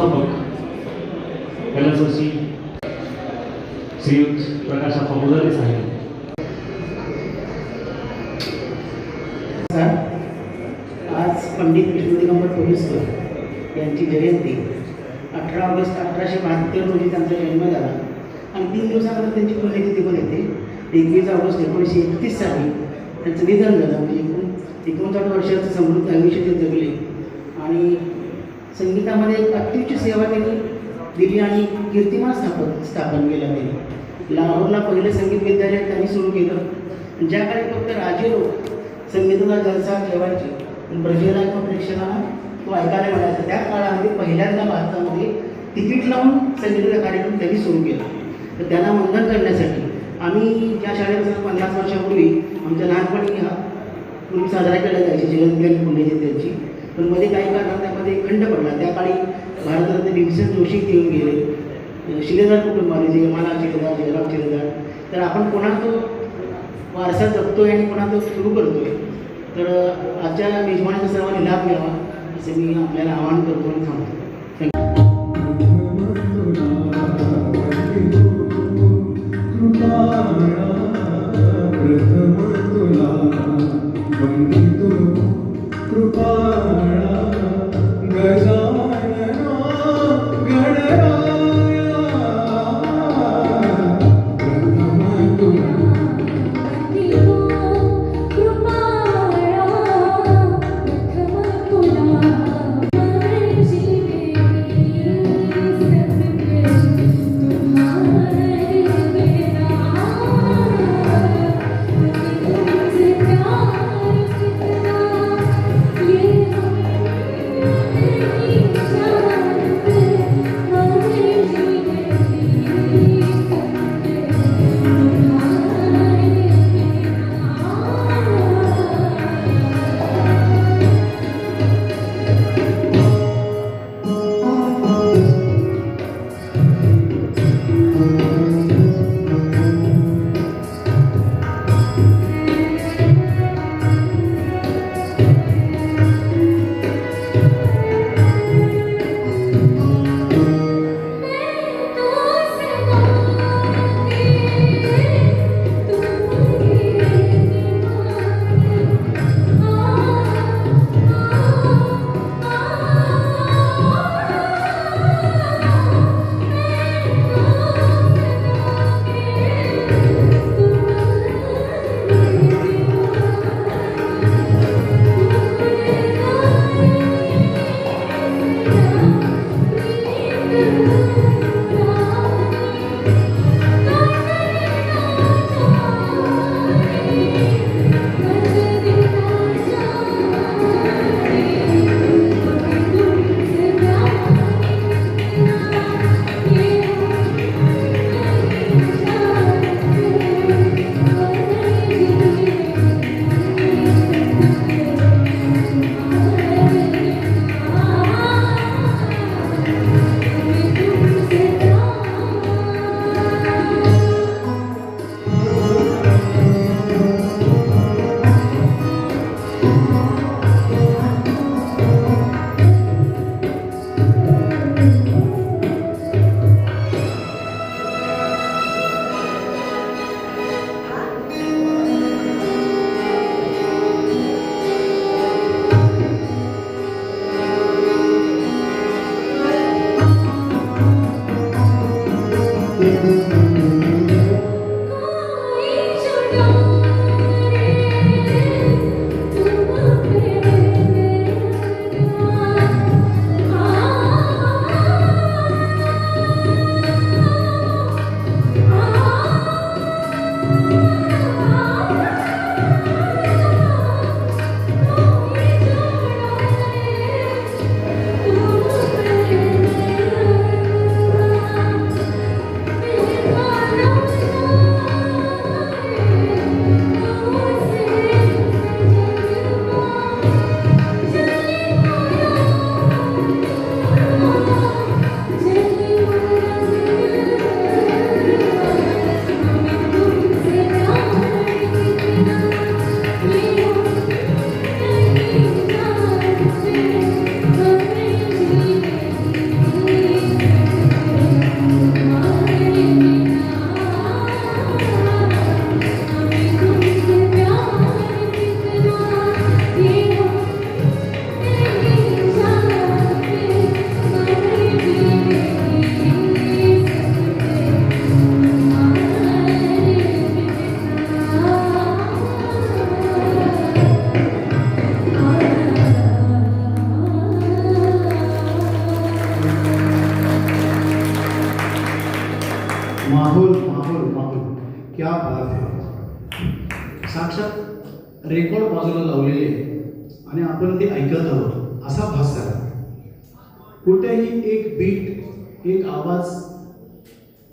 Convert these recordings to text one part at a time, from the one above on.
संस्थेचे संस्थापक कैलासवासी श्रीयुत प्रकाश अप्पा आहे साहेब आज पंडित विष्णू दिगंबर पोलिसकर यांची जयंती. अठरा ऑगस्ट अठराशे बहात्तर रोजी त्यांचा जन्म झाला. आणि तीन दिवसानंतर त्यांची पुण्यतिथी पण येते. एकवीस ऑगस्ट एकोणीसशे एकतीस साली त्यांचं निधन झालं. म्हणजे एकूण एकोणसाठ वर्षाचं समृद्ध आयुष्य ते जगले आणि संगीतामध्ये एक अत्युच्च सेवा त्यांनी दिली आणि कीर्तिमान स्थापन स्थापन केलं त्यांनी लाहोरला पहिलं संगीत विद्यालय त्यांनी सुरू केलं. ज्या फक्त राजे लोक संगीताचा जलसा ठेवायचे पण ब्रजेला किंवा प्रेक्षकांना तो ऐकायला मिळायचा. त्या काळामध्ये पहिल्यांदा भारतामध्ये तिकीट लावून संगीताचा कार्यक्रम त्यांनी सुरू केला. तर त्यांना वंदन करण्यासाठी आम्ही ज्या शाळेत पन्नास वर्षापूर्वी आमच्या लहानपणी हा पूर्वी साजरा केला जायचे जयंती आणि त्यांची. पण मध्ये काही कारणात त्यामध्ये खंड पडला. त्या काळी भारतरत्न भीमसेन जोशी येऊन गेले. शिलेदार कुटुंबाने जे मला शिलेदार जयराम शिलेदार तर आपण कोणा तो वारसा जपतोय आणि कोणा तो सुरू करतोय? तर आजच्या मेजवानीचा सर्वांनी लाभ घ्यावा असे मी आपल्याला आवाहन करतो आणि थांबतो थँक्यू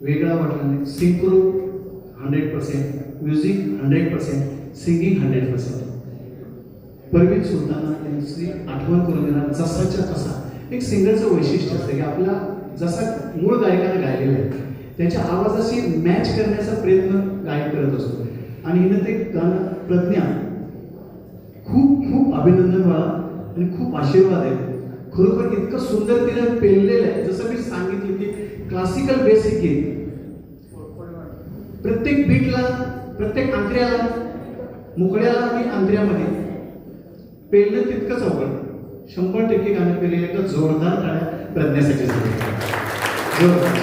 वेगळा वाटला नाही. Synchro hundred percent music hundred percent singing hundred percent. Parveen Sultana त्यांची आठवण करून देणार जसाच्या तसा. एक सिंगरचं वैशिष्ट्य असतं की आपला जसा मूळ गायकाने गायलेला आहे त्याच्या आवाजाशी मॅच करण्याचा प्रयत्न गायक करत असतो. आणि हिनं ते गाणं प्रज्ञा. खूप खूप अभिनंदन व्हावा आणि खूप आशीर्वाद आहे. खरोखर इतकं सुंदर तिनं पेललेलं आहे. जसं मी सांगितलं की क्लासिकल बेसिक गीत प्रत्येक बीटला प्रत्येक आंत्र्याला मुकड्याला आणि आंत्र्यामध्ये पेरलं तितकंच अवघड. शंभर टक्के गाणं पेरलेलं एका जोरदार टाळ्या प्रज्ञासाठी जोरदार,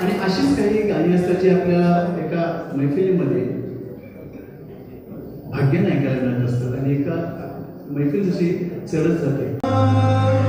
आणि अशीच काही गाणी असतात जी आपल्याला एका मैफिलीमध्ये भाग्याने ऐकायला मिळत असतात आणि एका मैफिल जशी चढत जाते.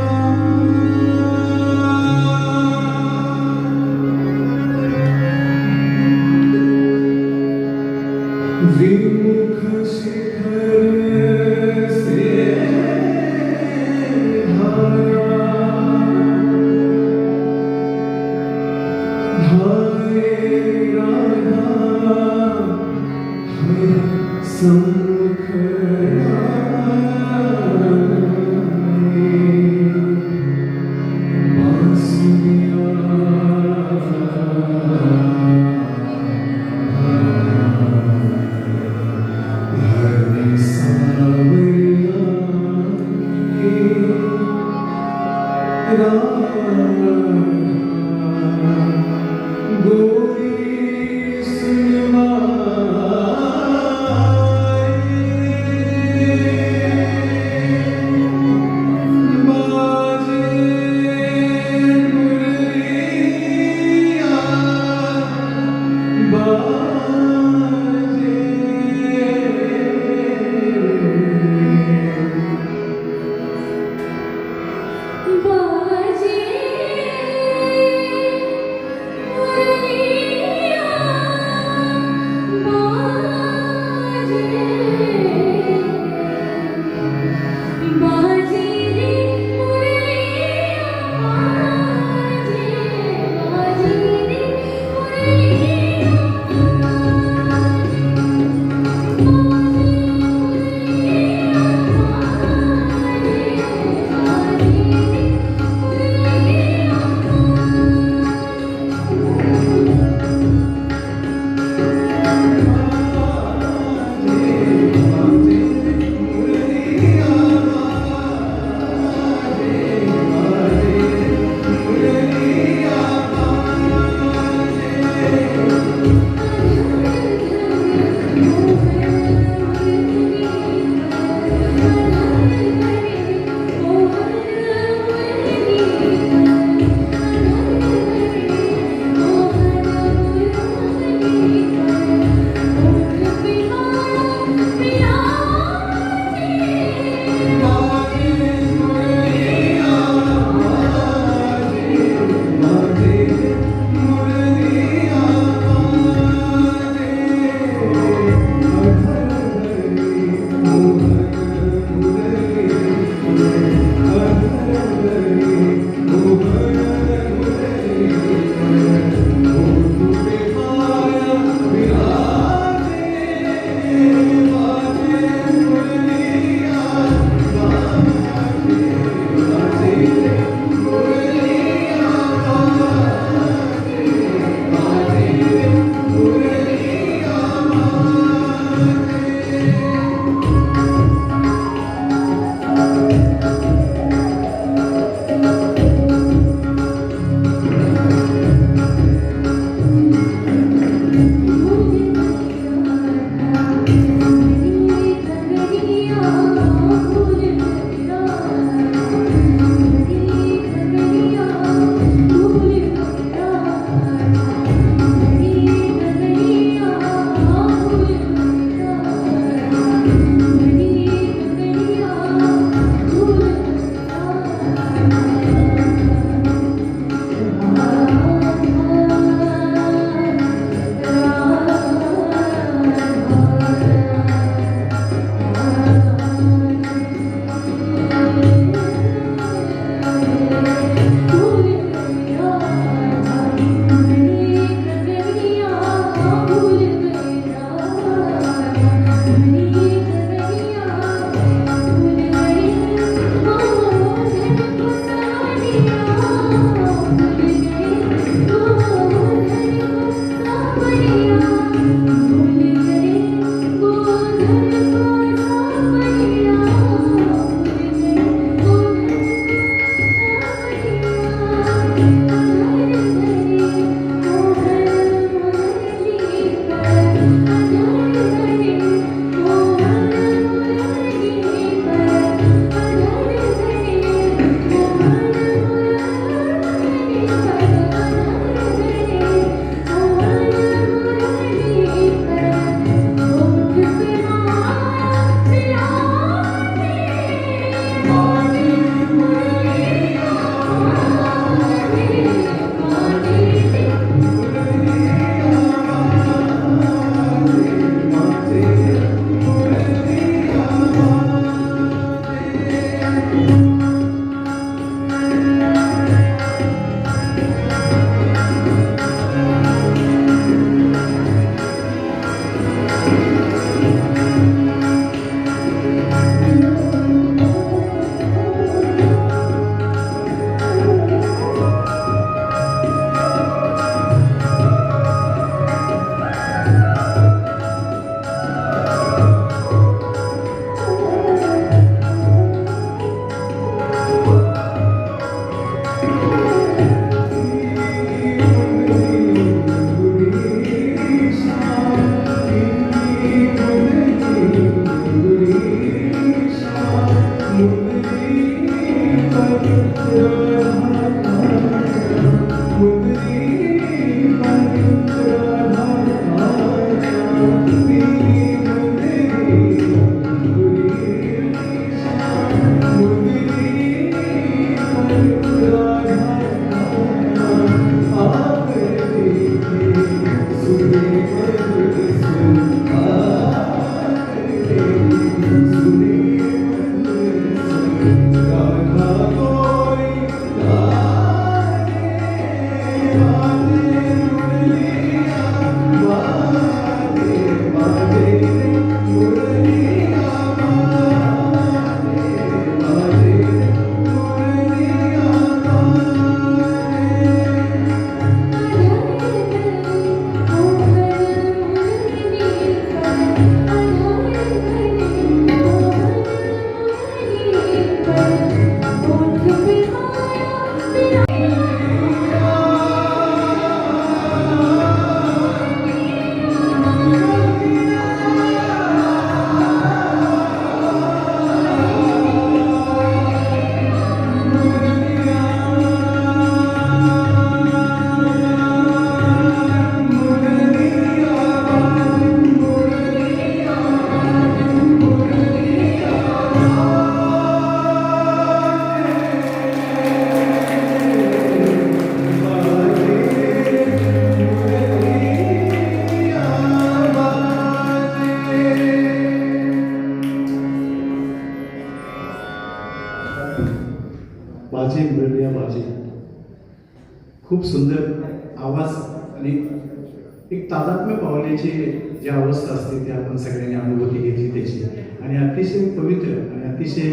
अतिशय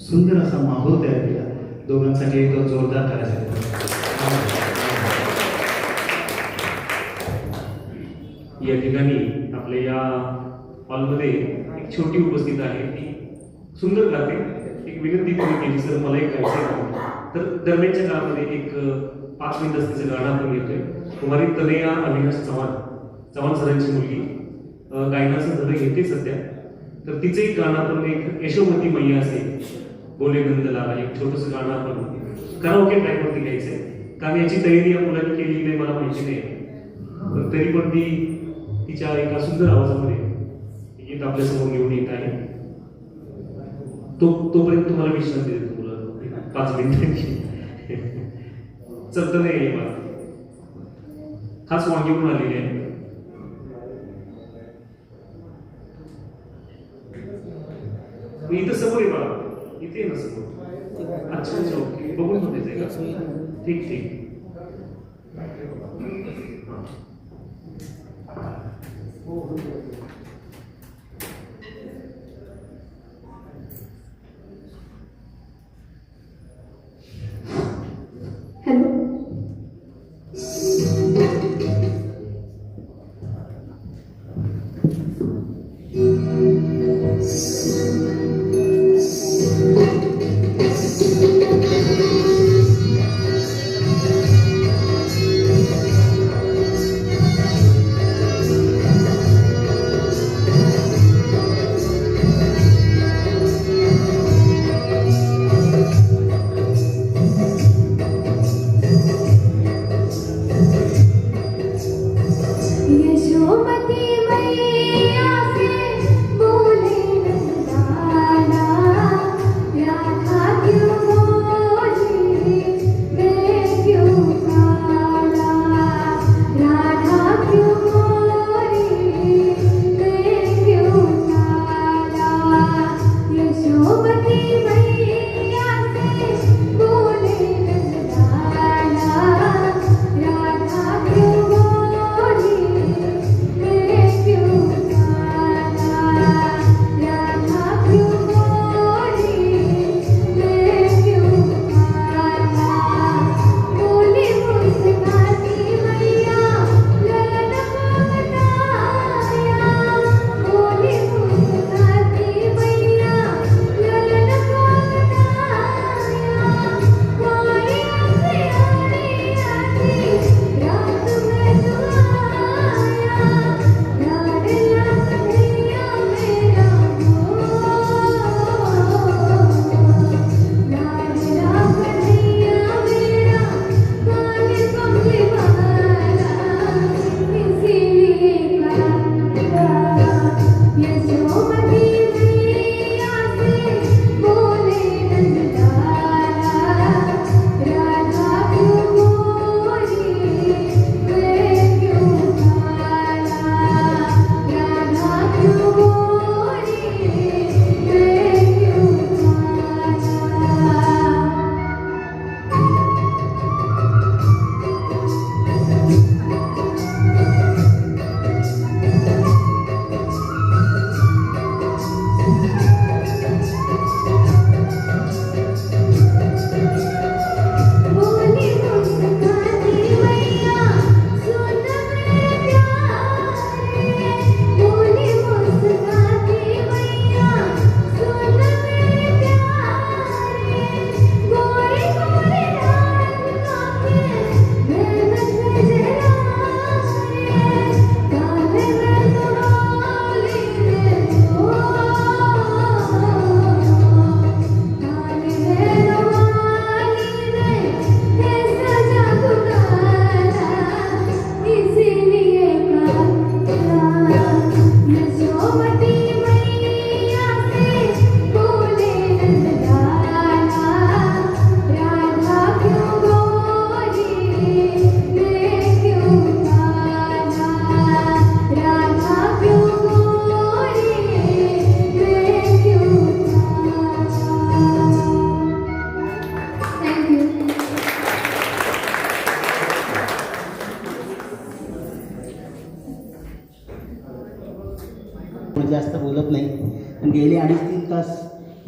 सुंदर असा माहोल तयार केला. दोघांसाठी एक जोरदार करायचा या ठिकाणी आपल्या या हॉलमध्ये एक छोटी उपस्थित आहे. ती सुंदर गाते. एक विनंती तुम्ही केली सर मला एक गायचं आहे. तर दरम्यानच्या काळामध्ये एक पाच मिनिट असतीचं गाणं आपण घेतोय. कुमारी तनया अविनाश चव्हाण. चव्हाण सरांची मुलगी. गायनाचं धडे घेते सध्या. तर तिचं एक गाणं आपण एक यशोमती मैया असेल बोले नंद एक छोटंसं गाणं आपण कराओके ट्रॅकवरती घ्यायचंय. कारण याची तयारी या मुलांनी केली नाही मला माहिती नाही. पण तरी पण ती तिच्या एका सुंदर आवाजामध्ये गीत आपल्यासमोर घेऊन येत आहे. तो तोपर्यंत तुम्हाला विश्रांती देतो मुलं. पाच मिनिटांची चलत नाही मला. खास म्हणून आलेली आहे मी इथं समोर आहे बाळा. इथे ना समोर. अच्छा अच्छा ओके. बघून होते ठीक ठीक.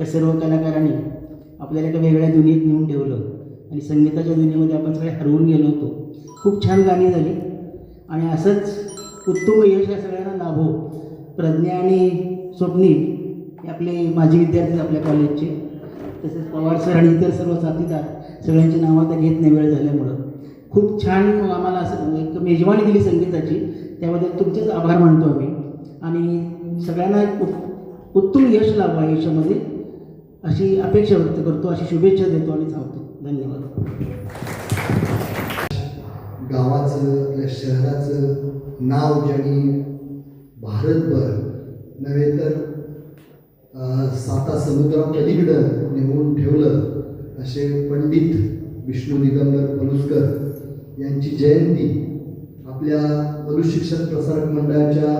सर्व कलाकारांनी आपल्याला एका वेगळ्या दुनियेत नेऊन ठेवलं. आणि संगीताच्या दुनियेमध्ये आपण सगळे हरवून गेलो होतो. खूप छान गाणी झाली. आणि असंच उत्तम यश या सगळ्यांना लाभो. प्रज्ञा आणि स्वप्नील हे आपले माजी विद्यार्थी आहेत आपल्या कॉलेजचे तसेच पवार सर आणि इतर सर्व साथीदार सगळ्यांची नावं आता घेत नाही वेळ झाल्यामुळं. खूप छान आम्हाला असं एक मेजवानी दिली संगीताची. त्याबद्दल तुमचेच आभार मानतो आम्ही. आणि सगळ्यांना एक उत्तम यश लाभो आयुष्यामध्ये अशी अपेक्षा व्यक्त करतो अशी शुभेच्छा देतो आणि सांगतो धन्यवाद. गावाचं आपल्या शहराचं नाव ज्यांनी भारतभर नव्हे तर साता साता समुद्रापलीकडं नेमून ठेवलं असे पंडित विष्णू दिगंबर पलुसकर यांची जयंती आपल्या पलुशिक्षण प्रसारक मंडळाच्या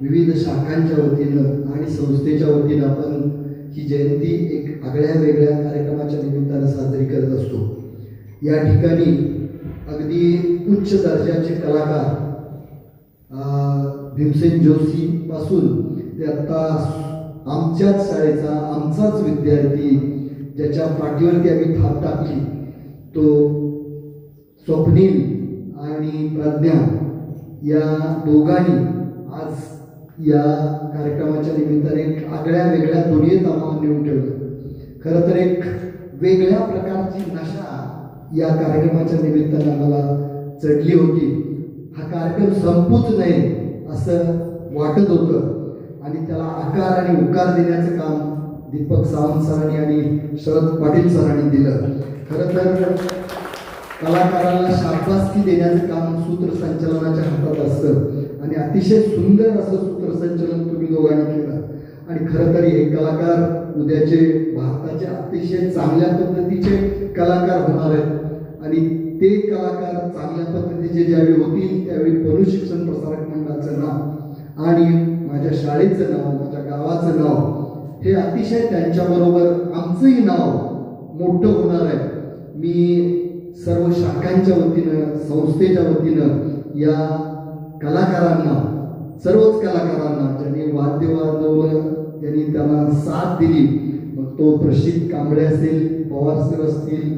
विविध शाखांच्या वतीनं आणि संस्थेच्या वतीनं आपण ही जयंती एक आगळ्या वेगळ्या कार्यक्रमाच्या निमित्तानं साजरी करत असतो. या ठिकाणी अगदी उच्च दर्जाचे कलाकार भीमसेन जोशी पासून ते आत्ता आमच्याच शाळेचा आमचाच विद्यार्थी ज्याच्या पाठीवरती आम्ही थाप टाकली तो स्वप्नील आणि प्रज्ञा या दोघांनी आज या कार्यक्रमाच्या निमित्ताने एक आगळ्या वेगळ्या दुनियेत आम्हाला नेऊन ठेवलं. खरं तर एक वेगळ्या प्रकारची नशा या कार्यक्रमाच्या निमित्ताने आम्हाला चढली होती. हा कार्यक्रम संपूच नये असं वाटत होतं. आणि त्याला आकार आणि उकार देण्याचं काम दीपक सावंत सरांनी आणि शरद पाटील सरांनी दिलं. खरं तर कलाकाराला शाबासकी देण्याचं काम सूत्रसंचालनाच्या हातात असतं. आणि अतिशय सुंदर असं संचलन तुम्ही दोघांनी केलं. आणि खरं तर हे कलाकार उद्याचे भारताचे अतिशय चांगल्या पद्धतीचे कलाकार होणार आहेत. आणि ते कलाकार चांगल्या पद्धतीचे ज्यावेळी होतील त्यावेळी पलू शिक्षण प्रसारक मंडळाचं नाव आणि माझ्या शाळेचं नाव माझ्या गावाचं नाव हे अतिशय त्यांच्याबरोबर आमचंही नाव मोठं होणार आहे. मी सर्व शाखांच्या वतीनं संस्थेच्या वतीनं या कलाकारांना सर्वच कलाकारांना ज्यांनी वाद्य वाजवलं ज्यांनी त्यांना साथ दिली मग तो प्रसिद्ध कांबळे असेल पवार सर असतील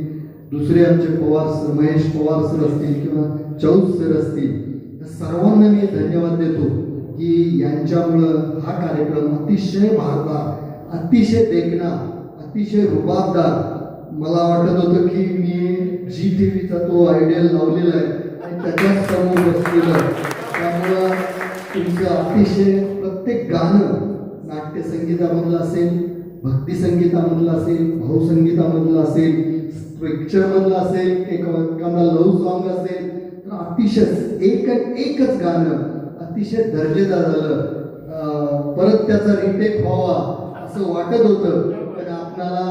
दुसरे आमचे पवार सर महेश पवार सर असतील किंवा चौथ सर असतील सर्वांना मी धन्यवाद देतो की यांच्यामुळं हा कार्यक्रम अतिशय भारता अतिशय देखणा अतिशय रुबाबदार. मला वाटत होतं की मी जी टी व्हीचा तो आयडियल लावलेला आहे आणि त्याच्याच समोर बसलेलं त्यामुळं तुमचं अतिशय प्रत्येक गाणं नाट्यसंगीतामधलं असेल भक्ती संगीतामधलं असेल भाऊसंगीतामधलं असेल पिक्चरमधलं असेल एखादा लव्ह सॉन्ग असेल तर अतिशय एक एकच गाणं अतिशय दर्जेदार झालं. परत त्याचा रिटेक व्हावा असं वाटत होतं पण आपणाला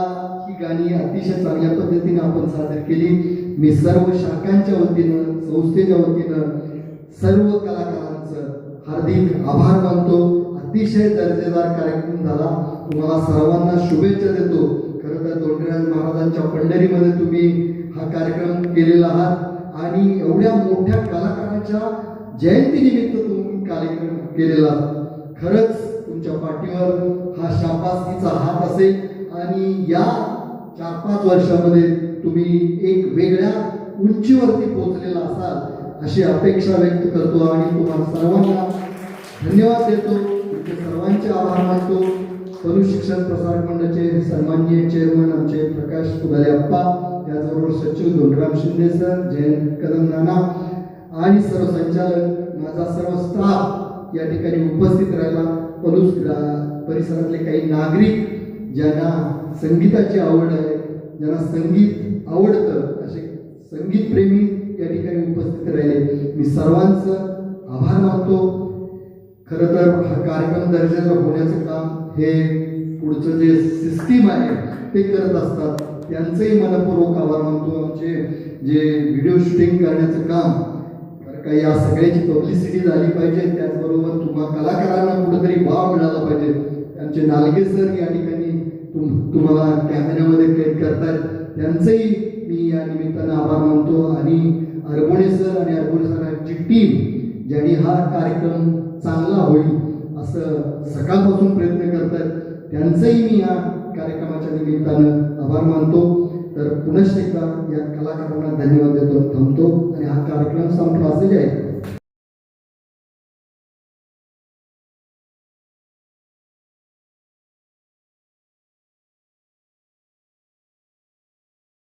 ही गाणी अतिशय चांगल्या पद्धतीने आपण सादर केली. मी सर्व शाखांच्या वतीनं संस्थेच्या वतीनं सर्व कलाकारांचं हार्दिक आभार मानतो. अतिशय दर्जेदार कार्यक्रम झाला. तुम्हाला सर्वांना शुभेच्छा देतो. खरं तर दोंडेराज महाराजांच्या पंढरीमध्ये तुम्ही हा कार्यक्रम केलेला आहात. आणि एवढ्या मोठ्या कलाकाराच्या जयंतीनिमित्त तुम्ही कार्यक्रम केलेला आहात. खरंच तुमच्या पाठीवर हा शाबासकीचा हात असेल. आणि या चार पाच वर्षामध्ये तुम्ही एक वेगळ्या उंचीवरती पोहोचलेला असाल. अशी अपेक्षा व्यक्त करतो आणि तुम्हाला सर्वांना धन्यवाद देतो. तुमचे सर्वांचे आभार मानतो. पलू शिक्षण प्रसार मंडळाचे सन्माननीय चेअरमन आमचे प्रकाश पुदारे अप्पा त्याचबरोबर सचिव धोंडराम शिंदे सर जयंत कदम नाना आणि सर्व संचालक माझा सर्व स्टाफ या ठिकाणी उपस्थित राहिला. पलूस परिसरातले काही नागरिक ज्यांना संगीताची आवड आहे ज्यांना संगीत आवडतं असे संगीतप्रेमी या ठिकाणी उपस्थित राहिले. मी सर्वांचं आभार मानतो. खरं तर हा कार्यक्रम दर्जाचा होण्याचं काम हे पुढचं जे सिस्टीम आहे ते करत असतात. त्यांचंही मनपूर्वक आभार मानतो. आमचे जे व्हिडिओ शूटिंग करण्याचं काम कारण का या सगळ्याची पब्लिसिटी झाली पाहिजे. त्याचबरोबर तुम्हा कलाकारांना कुठंतरी वाव मिळाला पाहिजे. त्यांचे नालगे सर या ठिकाणी तुम तुम्हाला कॅमेऱ्यामध्ये कैद करतायत. त्यांचंही मी या निमित्तानं आभार मानतो. आणि अरबोणे सर आणि अरबोणे सरांची टीम ज्यांनी हा कार्यक्रम चांगला होईल असं सकाळपासून प्रयत्न करत आहेत त्यांचंही मी या कार्यक्रमाच्या निमित्तानं आभार मानतो. तर पुनश्च एकदा या कलाकारांना धन्यवाद देतो थांबतो. आणि हा कार्यक्रम संपला असे जे आहे